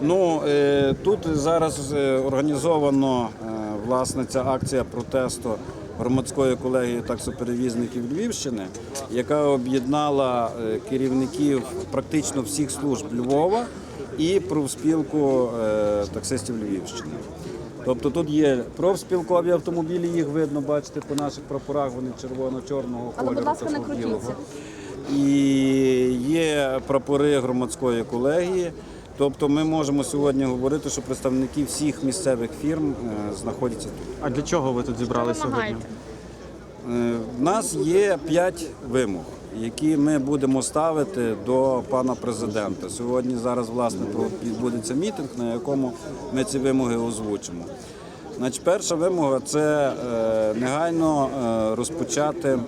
Ну е, тут зараз е, організовано е, власне ця акція протесту громадської колегії таксоперевізників Львівщини, яка об'єднала керівників практично всіх служб Львова і профспілку таксистів Львівщини. Тобто тут є профспілкові автомобілі, їх видно, бачите, по наших прапорах вони червоно-чорного Але, кольору. будь ласка, не крутіться. І є прапори громадської колегії. Тобто ми можемо сьогодні говорити, що представники всіх місцевих фірм е, знаходяться тут. А для чого ви тут зібралися сьогодні? вимагаєте? Е, В нас є п'ять вимог, які ми будемо ставити до пана президента. Сьогодні зараз власне відбудеться мітинг, на якому ми ці вимоги озвучимо. Значить, перша вимога це е, негайно розпочати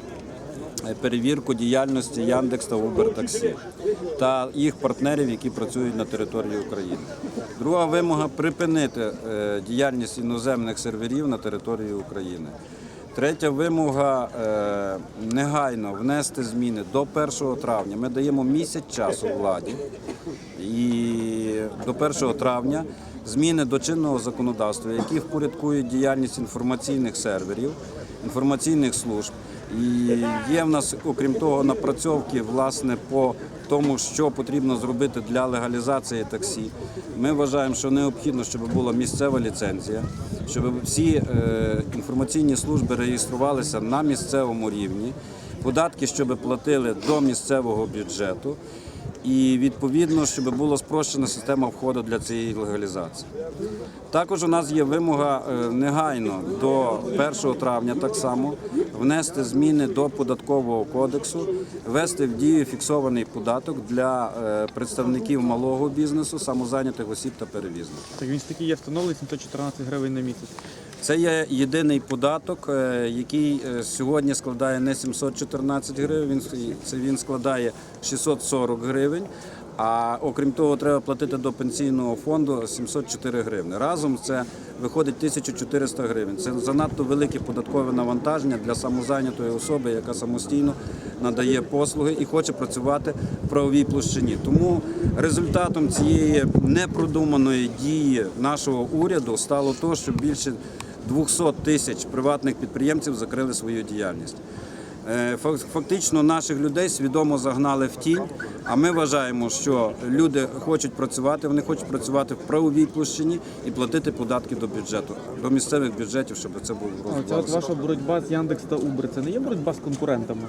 перевірку діяльності Яндекс та Uber Таксі та їх партнерів, які працюють на території України. Друга вимога припинити е, діяльність іноземних серверів на території України. Третя вимога е, негайно внести зміни до 1 травня. Ми даємо місяць часу владі і до 1 травня зміни до чинного законодавства, які впорядкують діяльність інформаційних серверів, інформаційних служб. І є в нас, окрім того, напрацьовки власне по тому, що потрібно зробити для легалізації таксі. Ми вважаємо, що необхідно, щоб була місцева ліцензія, щоб всі е, інформаційні служби реєструвалися на місцевому рівні, податки, щоб платили до місцевого бюджету. І відповідно, щоб була спрощена система входу для цієї легалізації. Також у нас є вимога е, негайно до 1 травня так само внести зміни до податкового кодексу, ввести в дію фіксований податок для е, представників малого бізнесу, самозайнятих осіб та перевізників. Так він ж такий є встановлений 714 гривень на місяць. Це є єдиний податок, е, який е, сьогодні складає не 714 гривень, це він складає 640 гривень. А окрім того, треба платити до пенсійного фонду 704 гривні. Разом це виходить 1400 гривень. Це занадто велике податкове навантаження для самозайнятої особи, яка самостійно надає послуги і хоче працювати в правовій площині. Тому результатом цієї непродуманої дії нашого уряду стало те, що більше 200 тисяч приватних підприємців закрили свою діяльність. Е, Фактично наших людей свідомо загнали в тінь, а ми вважаємо, що люди хочуть працювати, вони хочуть працювати в правовій площині і платити податки до бюджету, до місцевих бюджетів, щоб це було А Це от ваша боротьба з Яндекс та Uber. Це не є боротьба з конкурентами?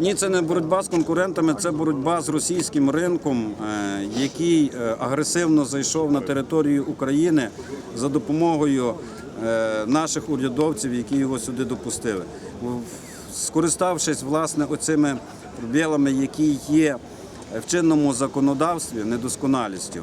Ні, це не боротьба з конкурентами, це боротьба з російським ринком, е, який е, агресивно зайшов на територію України за допомогою наших урядовців, які його сюди допустили. Скориставшись власне оцими пробілами, які є в чинному законодавстві, недосконалістю.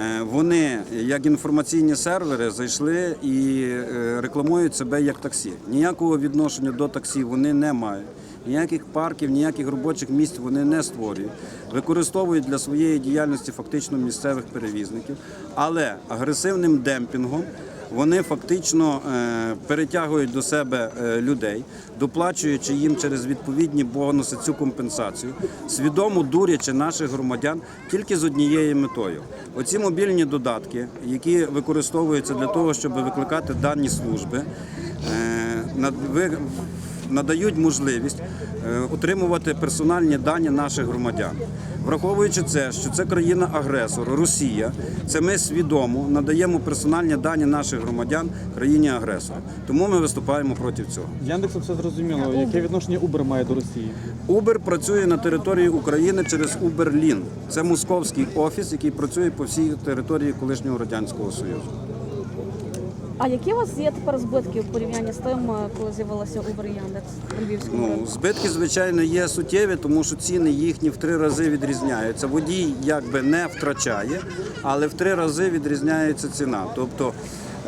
Е, Вони, як інформаційні сервери, зайшли і е, рекламують себе як таксі. Ніякого відношення до таксі вони не мають. Ніяких парків, ніяких робочих місць вони не створюють. Використовують для своєї діяльності фактично місцевих перевізників, але агресивним демпінгом вони фактично е, перетягують до себе е, людей, доплачуючи їм через відповідні бонуси цю компенсацію, свідомо дурячи наших громадян тільки з однією метою. Оці мобільні додатки, які використовуються для того, щоб викликати дані служби, е, надають можливість е, отримувати персональні дані наших громадян. Враховуючи це, що це країна-агресор, Росія, це ми свідомо надаємо персональні дані наших громадян країні-агресору. Тому ми виступаємо проти цього. З Яндексом все зрозуміло. Яке відношення Uber має до Росії? Uber працює на території України через Uberlin. Це московський офіс, який працює по всій території колишнього радянського союзу. А які у вас є тепер збитки в порівнянні з тим, е, коли з'явилося Uber і Яндекс у Львівському Ну, ринку? збитки, звичайно, є суттєві, тому що ціни їхні в три рази відрізняються. Водій якби не втрачає, але в три рази відрізняється ціна. Тобто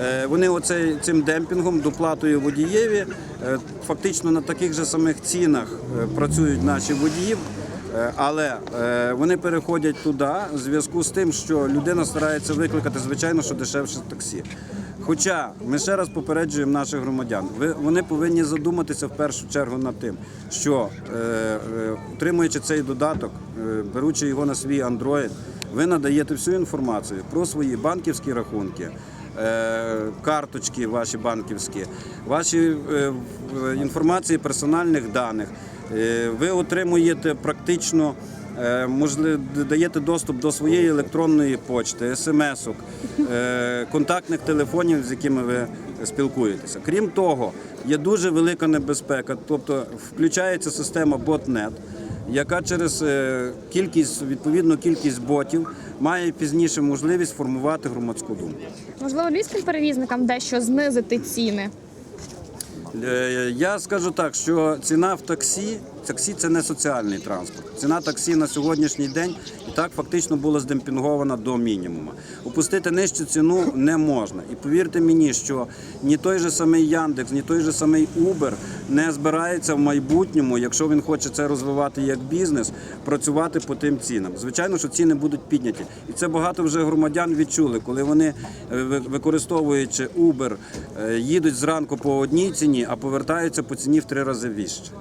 е, вони оцей, цим демпінгом, доплатою водієві, е, фактично на таких же самих цінах працюють наші водії. Але вони переходять туди в зв'язку з тим, що людина старається викликати, звичайно, що дешевше таксі. Хоча ми ще раз попереджуємо наших громадян, вони повинні задуматися в першу чергу над тим, що е, е, отримуючи цей додаток, е, беручи його на свій Android, ви надаєте всю інформацію про свої банківські рахунки. е, Карточки ваші банківські, ваші е, інформації персональних даних. Е, Ви отримуєте практично е, даєте доступ до своєї електронної почти, смс-ок, е, контактних телефонів, з якими ви спілкуєтеся. Крім того, є дуже велика небезпека, тобто включається система ботнет, яка через е, кількість, відповідну кількість ботів має пізніше можливість формувати громадську думку. Можливо, львівським перевізникам дещо знизити ціни. Е, Я скажу так, що ціна в таксі, таксі це не соціальний транспорт. Ціна таксі на сьогоднішній день і так фактично була здемпінгована до мінімуму. Опустити нижчу ціну не можна. І повірте мені, що ні той же самий Яндекс, ні той же самий Uber не збирається в майбутньому, якщо він хоче це розвивати як бізнес, працювати по тим цінам. Звичайно, що ціни будуть підняті. І це багато вже громадян відчули, коли вони, е, використовуючи Uber, е, їдуть зранку по одній ціні, а повертаються по ціні в три рази вище.